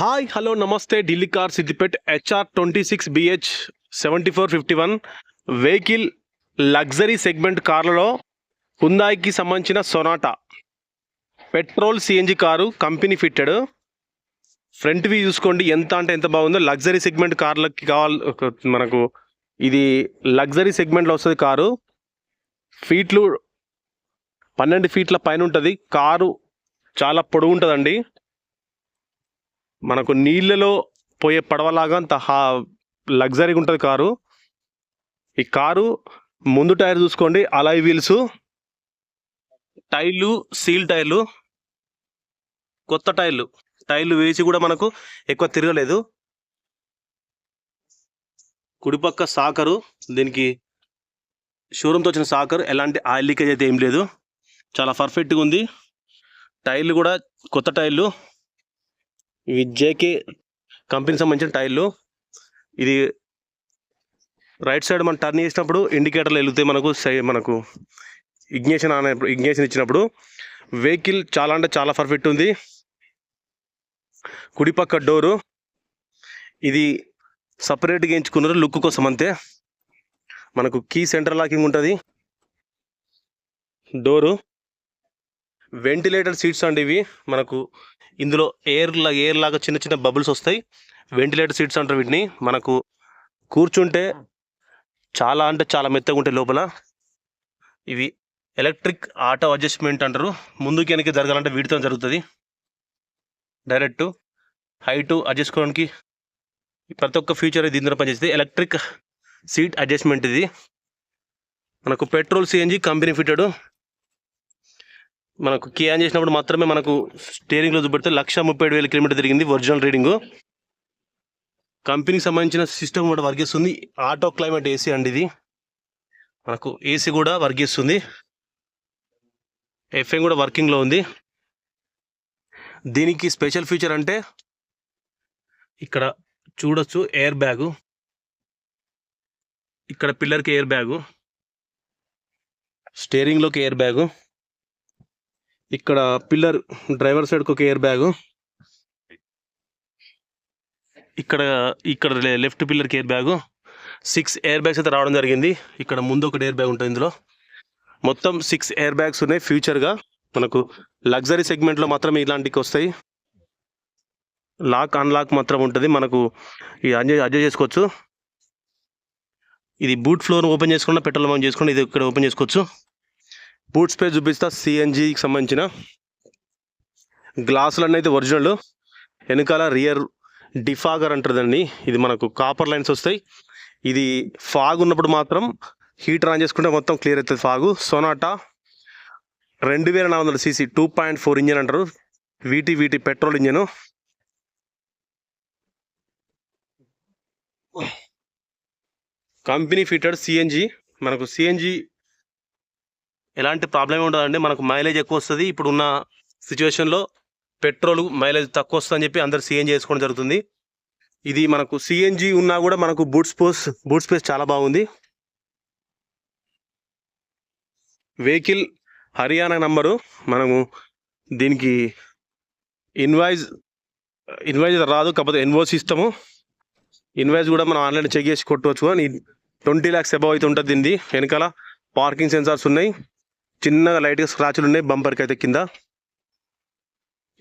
Hi hello namaste. Delhi car Siddipet H R twenty six B H seventy four fifty one vehicle luxury segment కార్లలో హుందాయికి సంబంధించిన Sonata petrol C N G car company fitted. Front view చూసుకోండి ఎంత అంటే ఎంత బాగుందో. Luxury segment కార్లకి కావాలి ఒక- మనకు ఇది లగ్జరీ సెగ్మెంట్లో వస్తుంది కారు. ఫీట్లు పన్నెండు ఫీట్ల పైన ఉంటుంది. కారు చాలా పొడుగు ఉంటుందండి మనకు నీళ్ళలో పోయే పడవలాగా అంత హా లగ్జరీగా ఉంటుంది కారు. ఈ కారు ముందు టైర్ చూసుకోండి అలాయ్ వీల్స్ టైర్లు సీల్ టైర్లు కొత్త టైర్లు. టైర్లు వేసి కూడా మనకు ఎక్కువ తిరగలేదు. కుడిపక్క సాకరు దీనికి షోరూమ్తో వచ్చిన సాకర్ ఎలాంటి ఆయిల్ లీకేజ్ అయితే ఏం లేదు. చాలా పర్ఫెక్ట్గా ఉంది. టైర్లు కూడా కొత్త టైర్లు. ఇవి జేకే కంపెనీకి సంబంధించిన టైర్లు. ఇది రైట్ సైడ్ మనం టర్న్ చేసినప్పుడు ఇండికేటర్లు వెళ్తాయి మనకు సై- మనకు. ఇగ్నేషన్ అనే ఇగ్నేషన్ ఇచ్చినప్పుడు వెహికల్ చాలా అంటే చాలా పర్ఫెక్ట్ ఉంది. కుడిపక్క డోరు. ఇది సపరేట్గా ఎంచుకున్నారు లుక్ కోసం అంతే. మనకు కీ సెంటర్ లాకింగ్ ఉంటుంది. డోరు. వెంటిలేటర్ సీట్స్ అండి ఇవి. మనకు ఇందులో ఎయిర్ ఎయిర్ లాగా చిన్న చిన్న బబుల్స్ వస్తాయి. వెంటిలేటర్ సీట్స్ అంటారు వీటిని. మనకు కూర్చుంటే చాలా అంటే చాలా మెత్తగా ఉంటాయి లోపల. ఇవి ఎలక్ట్రిక్ ఆటో అడ్జస్ట్మెంట్ అంటారు. ముందుకి వెనక్కి జరగాలంటే వీటితో జరుగుతుంది. డైరెక్ట్ హైటు అడ్జస్ట్ చేసుకోవడానికి ప్రతి ఒక్క ఫ్యూచర్ దీని ఇందులో పనిచేస్తుంది. ఎలక్ట్రిక్ సీట్ అడ్జస్ట్మెంట్ ఇది. మనకు petrol C N G company fitted. మనకు కీ ఆన్ చేసినప్పుడు మాత్రమే మనకు స్టీరింగ్లో చూపెడితే లక్ష ముప్పై ఏడు వేల కిలోమీటర్ తిరిగింది ఒరిజినల్ రీడింగ్. కంపెనీకి సంబంధించిన సిస్టమ్ కూడా వర్క్ చేస్తుంది ఆటో క్లైమేట్ ఏసీ అండి ఇది. మనకు ఏసీ కూడా వర్క్ చేస్తుంది ఎఫ్ఎం కూడా వర్కింగ్లో ఉంది. దీనికి స్పెషల్ ఫీచర్ అంటే ఇక్కడ చూడొచ్చు ఎయిర్ బ్యాగు. ఇక్కడ పిల్లర్కి ఎయిర్ బ్యాగు. స్టేరింగ్లోకి ఎయిర్ బ్యాగు. ఇక్కడ పిల్లర్ డ్రైవర్ సైడ్కి ఒక ఎయిర్ బ్యాగు. ఇక్కడ ఇక్కడ లెఫ్ట్ పిల్లర్కి air bag. Six air bags అయితే రావడం జరిగింది. ఇక్కడ ముందు ఒకటి ఎయిర్ బ్యాగ్ ఉంటుంది ఇందులో. మొత్తం సిక్స్ ఎయిర్ బ్యాగ్స్ ఉన్నాయి ఫ్యూచర్గా. మనకు లగ్జరీ సెగ్మెంట్లో మాత్రం ఇలాంటివి వస్తాయి. లాక్ అన్లాక్ మాత్రం ఉంటుంది. మనకు ఇది అడ్జస్ట్ అడ్జస్ట్ చేసుకోవచ్చు. ఇది బూట్ ఫ్లోర్ ఓపెన్ చేసుకున్న పెట్రోల్ బంక్ చేసుకుని ఇది ఇక్కడ ఓపెన్ చేసుకోవచ్చు. బూట్ స్పేస్ చూపిస్తా సిఎన్జికి సంబంధించిన. గ్లాసులు అన్నీ అయితే ఒరిజినల్ వెనకాల రియర్ డిఫాగర్ అంటుందండి ఇది మనకు కాపర్ లైన్స్ వస్తాయి. ఇది ఫాగ్ ఉన్నప్పుడు మాత్రం హీటర్ ఆన్ చేసుకుంటే మొత్తం క్లియర్ అవుతుంది ఫాగు సొనాటా రెండు వేల నాలుగు వందల C C two point four engine అంటారు. వీటి వీటి petrol engine company fitted C N G మనకు సిఎన్జి ఎలాంటి ప్రాబ్లమే ఉండదండి. మనకు మైలేజ్ ఎక్కువ వస్తుంది ఇప్పుడున్న సిచ్యువేషన్లో పెట్రోల్ మైలేజ్ తక్కువ వస్తుంది అని చెప్పి అందరు సిఎన్జి వేసుకోవడం జరుగుతుంది. ఇది మనకు సిఎన్జి ఉన్నా కూడా మనకు బూట్ స్పేస్ బూట్ స్పేస్ చాలా బాగుంది. వెహికల్ హర్యానా నంబరు మనము దీనికి ఇన్వాయిస్ ఇన్వాయిస్ రాదు. కాకపోతే ఇన్వాయిస్ ఇస్తాము. ఇన్వాయిస్ కూడా మనం ఆన్లైన్ చెక్ చేసి కొట్టవచ్చు కానీ ట్వంటీ ల్యాక్స్ అబవ్ అయితే ఉంటుంది దీనిది. వెనకాల పార్కింగ్ సెన్సార్స్ ఉన్నాయి. చిన్నగా లైట్గా స్క్రాచ్లు ఉన్నాయి. బంపర్కి అయితే కింద.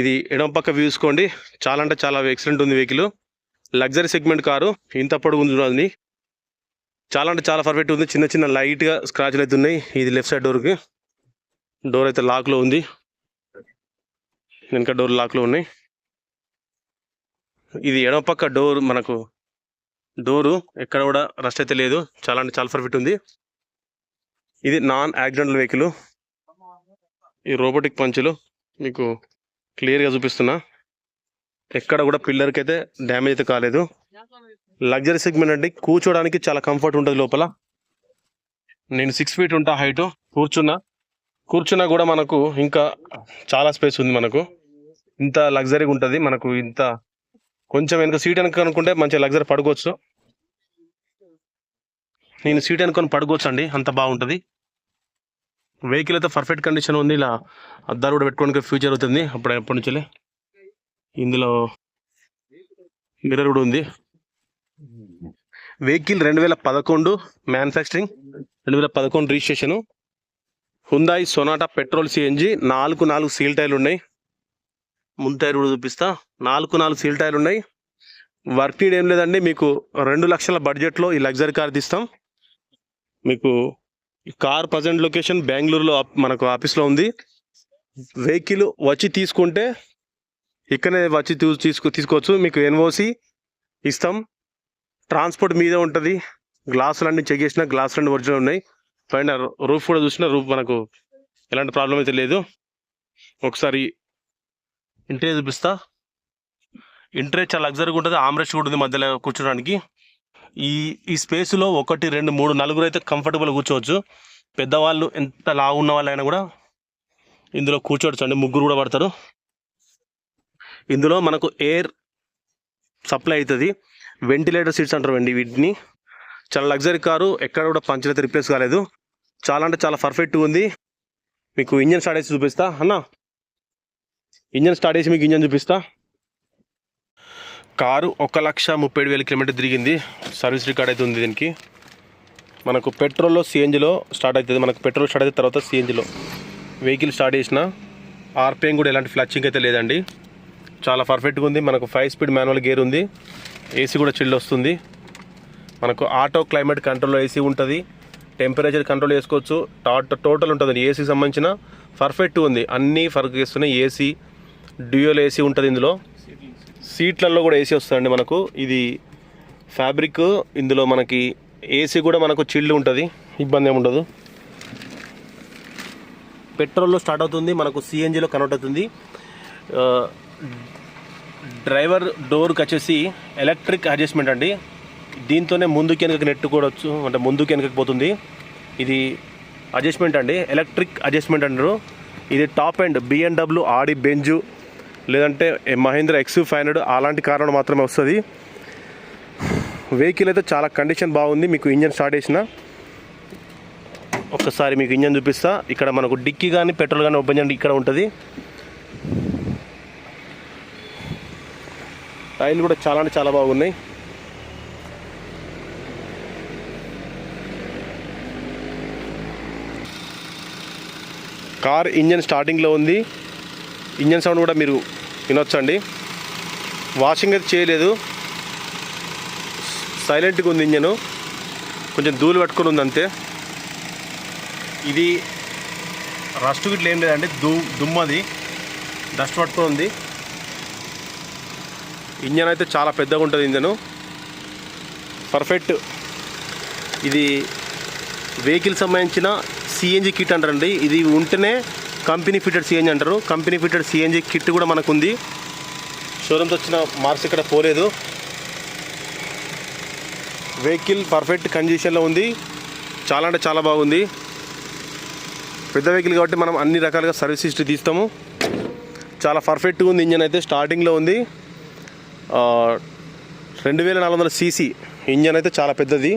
ఇది ఎడమ పక్క వ్యూ చూసుకోండి. చాలా అంటే చాలా ఎక్సలెంట్ ఉంది వెహికల్ లగ్జరీ సెగ్మెంట్ కారు. ఇంత పొడుగు ఉంది చాలా అంటే చాలా పర్ఫెక్ట్ ఉంది. చిన్న చిన్న లైట్గా స్క్రాచ్లు అయితే ఉన్నాయి. ఇది లెఫ్ట్ సైడ్ డోర్కి డోర్ అయితే లాక్లో ఉంది. వెనక డోర్ లాక్లో ఉన్నాయి. ఇది ఎడమ పక్క డోర్ మనకు. డోరు ఎక్కడ కూడా రస్ట్ అయితే లేదు. చాలా అంటే చాలా పర్ఫెక్ట్ ఉంది. ఇది నాన్ యాక్సిడెంటల్ వెహికల్ ఈ రోబోటిక్ పంచులు మీకు క్లియర్గా చూపిస్తున్నా. ఎక్కడ కూడా పిల్లర్కి అయితే డ్యామేజ్ అయితే కాలేదు. లగ్జరీ సెగ్మెంట్ అండి. కూర్చోడానికి చాలా కంఫర్ట్ ఉంటుంది లోపల. నేను సిక్స్ ఫీట్ ఉంటా హైట్. కూర్చున్నా. కూర్చున్నా కూడా మనకు ఇంకా చాలా స్పేస్ ఉంది మనకు. ఇంత లగ్జరీగా ఉంటుంది. మనకు ఇంత కొంచెం వెనుక సీట్ వెనుక అనుకుంటే మంచి లగ్జరీ పడుకోవచ్చు. నేను సీట్ అనుకొని పడుకోవచ్చు అండి అంత బాగుంటుంది. వెహికల్ అయితే పర్ఫెక్ట్ కండిషన్ ఉంది. ఇలా అద్దాలు కూడా పెట్టుకోవడానికి ఫ్యూచర్ అవుతుంది. అప్పుడు ఎప్పటి నుంచే ఇందులో మిర్రర్ కూడా ఉంది. వెహికల్ రెండు వేల పదకొండు మ్యానుఫ్యాక్చరింగ్ రెండు వేల పదకొండు registration Hyundai Sonata petrol C N G నాలుగు నాలుగు సీల్ టైర్లు ఉన్నాయి. ముందు టైర్ కూడా చూపిస్తా. నాలుగు నాలుగు సీల్ టైర్లు ఉన్నాయి. వర్క్ నీడ్ ఏం లేదండి. మీకు రెండు లక్షల బడ్జెట్లో ఈ లగ్జరీ కార్ తీస్తాం మీకు ఈ కార్ ప్రజెంట్ లొకేషన్ బెంగళూరులో మనకు ఆఫీస్లో ఉంది. వెహికల్ వచ్చి తీసుకుంటే ఇక్కడనే వచ్చి తీ- తీసుకు తీసుకోవచ్చు. మీకు ఎన్ఓసి ఇస్తాం. ట్రాన్స్పోర్ట్ మీదే ఉంటుంది. గ్లాసులన్నీ చెక్ చేసిన గ్లాసులన్నీ ఒరిజినల్ ఉన్నాయి. పైన రూఫ్ కూడా చూసిన రూఫ్ మనకు ఎలాంటి ప్రాబ్లం అయితే లేదు. ఒకసారి ఇంటీరియర్ చూపిస్తా. ఇంటీరియర్ చాలా లగ్జరీగా ఉంటుంది. ఆమ్రెస్ట్ కూడా ఉంది మధ్యలో కూర్చోడానికి. ఈ ఈ స్పేస్లో ఒకటి రెండు మూడు నలుగురు అయితే కంఫర్టబుల్ కూర్చోవచ్చు. పెద్దవాళ్ళు ఎంత లావు ఉన్న వాళ్ళైనా కూడా ఇందులో కూర్చోవచ్చు. అండి ముగ్గురు కూడా పడతారు. ఇందులో మనకు ఎయిర్ సప్లై అవుతుంది. వెంటిలేటర్ సీట్స్ అంటారు అండి వీటిని. చాలా లగ్జరీ కారు ఎక్కడ కూడా పంచర్ అయితే రిప్లేస్ కాలేదు. చాలా అంటే చాలా పర్ఫెక్ట్గా ఉంది. మీకు ఇంజన్ స్టార్ట్ చేసి చూపిస్తా. అన్న? ఇంజన్ స్టార్ట్ చేసి మీకు ఇంజన్ చూపిస్తా. కారు ఒక లక్ష ముప్పై ఏడు వేల కిలోమీటర్ తిరిగింది. సర్వీస్ రికార్డ్ అయితే ఉంది దీనికి. మనకు పెట్రోల్లో సిఎన్జిలో స్టార్ట్ అవుతుంది. మనకు పెట్రోల్ స్టార్ట్ అయితే తర్వాత సిఎన్జిలో. వెహికల్ స్టార్ట్ చేసిన ఆర్పిఎం కూడా ఎలాంటి ఫ్లచ్చింగ్ అయితే లేదండి. చాలా పర్ఫెక్ట్గా ఉంది. మనకు ఫైవ్ స్పీడ్ మాన్యువల్ గేర్ ఉంది. ఏసీ కూడా చిల్డ్ వస్తుంది. మనకు ఆటో క్లైమేట్ కంట్రోల్లో ఏసీ ఉంటుంది. టెంపరేచర్ కంట్రోల్ చేసుకోవచ్చు. టాట్ టోటల్ ఉంటుంది. ఏసీకి సంబంధించిన పర్ఫెక్ట్ ఉంది. అన్నీ ఫర్క్ చేస్తున్నాయి. ఏసీ డ్యూయల్ ఏసీ ఉంటుంది ఇందులో. సీట్లలో కూడా ఏసీ వస్తుందండి మనకు. ఇది ఫ్యాబ్రిక్ ఇందులో మనకి ఏసీ కూడా మనకు చిల్డ్ ఉంటుంది ఇబ్బంది ఏమి ఉండదు. పెట్రోల్లో స్టార్ట్ అవుతుంది మనకు సిఎన్జిలో కన్వర్ట్ అవుతుంది. డ్రైవర్ డోర్కి వచ్చేసి ఎలక్ట్రిక్ అడ్జస్ట్మెంట్ అండి. దీంతోనే ముందుకు వెనకకి నెట్టుకోవచ్చు అంటే ముందుకు వెనకకి పోతుంది. ఇది అడ్జస్ట్మెంట్ అండి ఎలక్ట్రిక్ అడ్జస్ట్మెంట్ అంటారు. ఇది top and BMW Audi Benz లేదంటే మహేంద్ర ఎక్స్ ఫైవ్ హండ్రెడ్ అలాంటి కారణం మాత్రమే వస్తుంది. వెహికల్ అయితే చాలా కండిషన్ బాగుంది మీకు ఇంజన్ స్టార్ట్ చేసిన. ఒక్కసారి మీకు ఇంజన్ చూపిస్తా. ఇక్కడ మనకు డిక్కీ కానీ పెట్రోల్ కానీ ఓపెన్ చేయండి ఇక్కడ ఉంటుంది. టైర్లు కూడా చాలా అంటే చాలా బాగున్నాయి. కార్ ఇంజన్ స్టార్టింగ్లో ఉంది. ఇంజన్ సౌండ్ కూడా మీరు వినొచ్చండి. వాషింగ్ అయితే చేయలేదు. సైలెంట్గా ఉంది ఇంజను. కొంచెం ధూళి పట్టుకుని ఉంది అంతే. ఇది రస్ట్ గిట్ల ఏం లేదండి. దు దుమ్మది. డస్ట్ పట్టుకొని ఉంది. ఇంజన్ అయితే చాలా పెద్దగా ఉంటుంది ఇంజను. పర్ఫెక్ట్ ఇది వెహికల్ సంబంధించిన సిఎన్జి కిట్ అంటారండి. ఇది ఉంటేనే company fitted C N G అంటారు. Company fitted C N G kit కూడా మనకు ఉంది షోరూమ్స్ వచ్చిన మార్క్స్ ఇక్కడ పోలేదు. వెహికల్ పర్ఫెక్ట్ కండిషన్లో ఉంది. చాలా అంటే చాలా బాగుంది. పెద్ద వెహికల్ కాబట్టి మనం అన్ని రకాలుగా సర్వీస్ హిస్టరీ తీస్తాము. చాలా పర్ఫెక్ట్గా ఉంది ఇంజన్ అయితే స్టార్టింగ్లో ఉంది. రెండు వేల నాలుగు వందల సీసీ ఇంజన్ అయితే చాలా పెద్దది.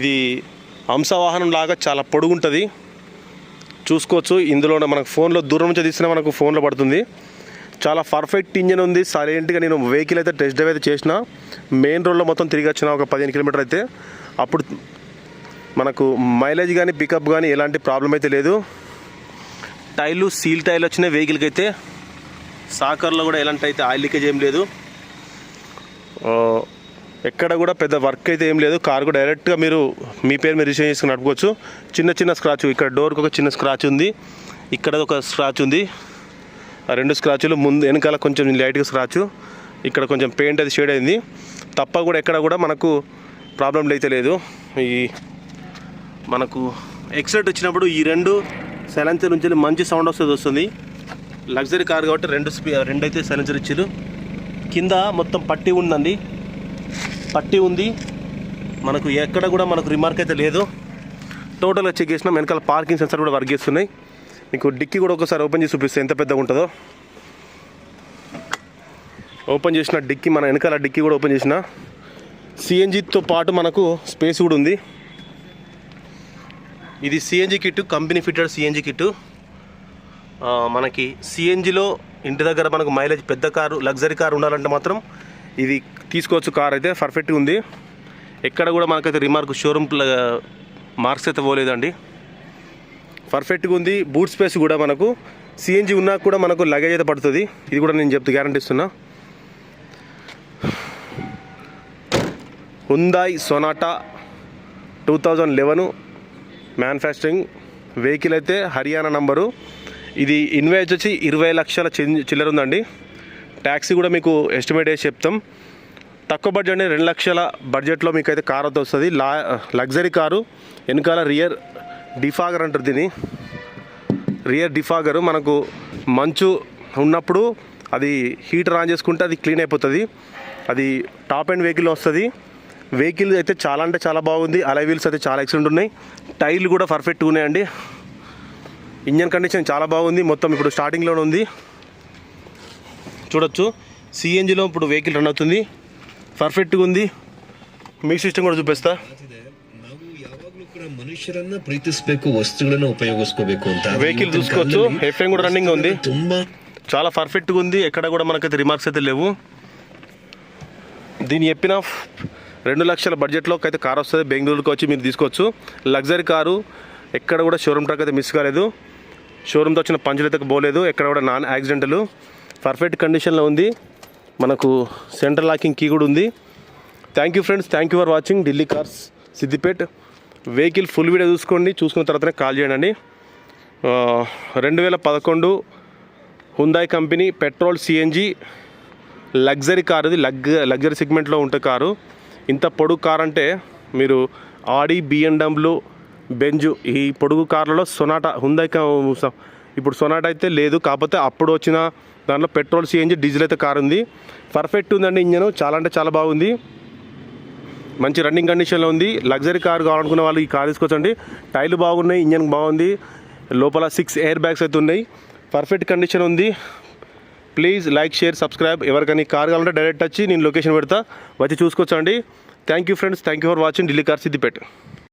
ఇది హంసవాహనం లాగా చాలా పొడుగుంటుంది. చూసుకోవచ్చు. ఇందులో మనకు ఫోన్లో దూరం నుంచి తీసినా మనకు ఫోన్లో పడుతుంది. చాలా పర్ఫెక్ట్ ఇంజన్ ఉంది. సైలెంట్గా నేను వెహికల్ అయితే టెస్ట్ డ్రైవ్ అయితే చేసిన. మెయిన్ రోడ్లో మొత్తం తిరిగి వచ్చిన ఒక పదిహేను కిలోమీటర్ అయితే. అప్పుడు మనకు మైలేజ్ కానీ పికప్ కానీ ఎలాంటి ప్రాబ్లం అయితే లేదు. టైర్లు సీల్ టైర్లు వచ్చిన వెహికల్కి అయితే. సాకర్లో కూడా ఎలాంటి అయితే ఆయిల్ లీకేజ్ ఏం లేదు. ఎక్కడ కూడా పెద్ద వర్క్ అయితే ఏం లేదు. కార్ కూడా డైరెక్ట్గా మీరు మీ పేరు మీరు రిసీవ్ చేసుకుని నడుపుకోవచ్చు. చిన్న చిన్న స్క్రాచ్ ఇక్కడ డోర్కి ఒక చిన్న స్క్రాచ్ ఉంది. ఇక్కడ ఒక స్క్రాచ్ ఉంది. ఆ రెండు స్క్రాచ్లు ముందు వెనకాల కొంచెం లైట్గా స్క్రాచ్ ఇక్కడ కొంచెం పెయింట్ అది షేడ్ అయింది. తప్ప కూడా ఎక్కడ కూడా మనకు ప్రాబ్లం అయితే లేదు. ఈ మనకు ఎక్సలెట్ వచ్చినప్పుడు ఈ రెండు సైలెన్సర్ నుంచి మంచి సౌండ్ వస్తుంది వస్తుంది. లగ్జరీ కార్ కాబట్టి రెండు స్పీ రెండు అయితే సైలెన్సర్ ఇచ్చారు కింద మొత్తం పట్టి ఉందండి. పట్టి ఉంది. మనకు ఎక్కడ కూడా మనకు రిమార్క్ అయితే లేదు. టోటల్గా చెక్ చేసినాం. వెనకాల పార్కింగ్ సెన్సర్ కూడా వర్క్ చేస్తున్నాయి. మీకు డిక్కీ కూడా ఒకసారి ఓపెన్ చేసి చూపిస్తే. ఎంత పెద్దగా ఉంటుందో. ఓపెన్ చేసిన డిక్కీ మన వెనకాల డిక్కీ కూడా ఓపెన్ చేసిన. సిఎన్జితో పాటు మనకు స్పేస్ కూడా ఉంది. ఇది C N G kit company fitted C N G kit మనకి సిఎన్జిలో ఇంటి దగ్గర మనకు మైలేజ్ పెద్ద కారు లగ్జరీ కారు ఉండాలంటే మాత్రం ఇది తీసుకోవచ్చు కార్ అయితే పర్ఫెక్ట్గా ఉంది. ఎక్కడ కూడా మనకైతే రిమార్క్ షోరూమ్ మార్క్స్ అయితే పోలేదండి. పర్ఫెక్ట్గా ఉంది. బూట్ స్పేస్ కూడా మనకు. సిఎన్జి ఉన్నా కూడా మనకు లగేజ్ అయితే పడుతుంది. ఇది కూడా నేను చెప్తే గ్యారంటీ ఇస్తున్నా Hyundai Sonata two thousand eleven manufacturing vehicle అయితే హర్యానా నంబరు ఇది ఇన్వేజ్ వచ్చి ఇరవై లక్షల చిల్లర ఉందండి. ట్యాక్సీ కూడా మీకు ఎస్టిమేట్ వేసి చెప్తాం. తక్కువ బడ్జెట్ అంటే రెండు లక్షల బడ్జెట్లో మీకు అయితే కార్ అయితే వస్తుంది. లా లగ్జరీ కారు వెనకాల రియర్ డిఫాగర్ అంటారు దీన్ని. రియర్ డిఫాగర్ మనకు మంచు ఉన్నప్పుడు అది హీటర్ ఆన్ చేసుకుంటే అది క్లీన్ అయిపోతుంది. అది టాప్ అండ్ వెహికల్ వస్తుంది. వెహికల్ అయితే చాలా అంటే చాలా బాగుంది. అలై వీల్స్ అయితే చాలా ఎక్సలెంట్ ఉన్నాయి. టైర్లు కూడా పర్ఫెక్ట్గా ఉన్నాయండి. ఇంజన్ కండిషన్ చాలా బాగుంది. మొత్తం ఇప్పుడు స్టార్టింగ్లోనే ఉంది. చూడొచ్చు సిఎన్జిలో ఇప్పుడు వెహికల్ రన్ అవుతుంది పర్ఫెక్ట్గా ఉంది మీ సిస్టమ్ కూడా చూపిస్తా ಇದೆ. ನಾವು ಯಾವಾಗ್ಲೂ ಕೂಡ ಮನುಷ್ಯರನ್ನ ಪ್ರೀತಿಸಬೇಕು ವಸ್ತುಗಳನ್ನ ಉಪಯೋಗಿಸ್ಕೋಬೇಕು ಅಂತ ಆದ್ರೆ వెహికల్ ಇವತ್ತಿನ చూసుకోవచ్చు ಕಾಲದಲ್ಲಿ ఎఫ్ఎం కూడా రన్నింగ్ ఉంది ತುಂಬಾ చాలా పర్ఫెక్ట్గా ఉంది ఎక్కడ కూడా మనకైతే రిమార్క్స్ అయితే లేవు దీని చెప్పిన రెండు లక్షల బడ్జెట్లోకి అయితే కార్ వస్తుంది బెంగళూరుకి వచ్చి మీరు తీసుకోవచ్చు లగ్జరీ కారు ఎక్కడ కూడా షోరూమ్ ట్రక్ అయితే మిస్ కాలేదు షోరూమ్తో వచ్చిన పంచులు అయితే పోలేదు ఎక్కడ కూడా నాన్ యాక్సిడెంటల్ పర్ఫెక్ట్ కండిషన్లో ఉంది. మనకు సెంట్రల్ లాకింగ్ కీ కూడా ఉంది. Thank you friends thank you for watching Delhi cars Siddipet vehicle full video చూసుకోండి. చూసుకున్న తర్వాతనే కాల్ చేయండి. రెండు వేల పదకొండు Hyundai company petrol C N G luxury car ఇది. లగ్ లగ్జరీ సెగ్మెంట్లో ఉంటే కారు. ఇంత పొడుగు కార్ అంటే మీరు ఆడి బిఎండబ్ల్యూ బెంజు ఈ పొడుగు కార్లలో సొనాటా హుందాయ్ ఇప్పుడు సొనాటా అయితే లేదు. కాకపోతే అప్పుడు వచ్చిన దాంట్లో petrol C N G diesel అయితే కారు ఉంది. పర్ఫెక్ట్ ఉందండి ఇంజన్. చాలా అంటే చాలా బాగుంది. మంచి రన్నింగ్ కండిషన్లో ఉంది. లగ్జరీ కార్ కావాలనుకున్న వాళ్ళు ఈ కార్ తీసుకోవచ్చండి టైర్లు బాగున్నాయి ఇంజన్ బాగుంది. లోపల సిక్స్ ఎయిర్ బ్యాగ్స్ అయితే ఉన్నాయి. పర్ఫెక్ట్ కండిషన్ ఉంది. Please like share subscribe. ఎవరికైనా కార్ కావాలంటే డైరెక్ట్ వచ్చి నేను లొకేషన్ పెడతా. వచ్చి చూసుకోవచ్చండి thank you friends. Thank you for watching. Delhi car Siddipet.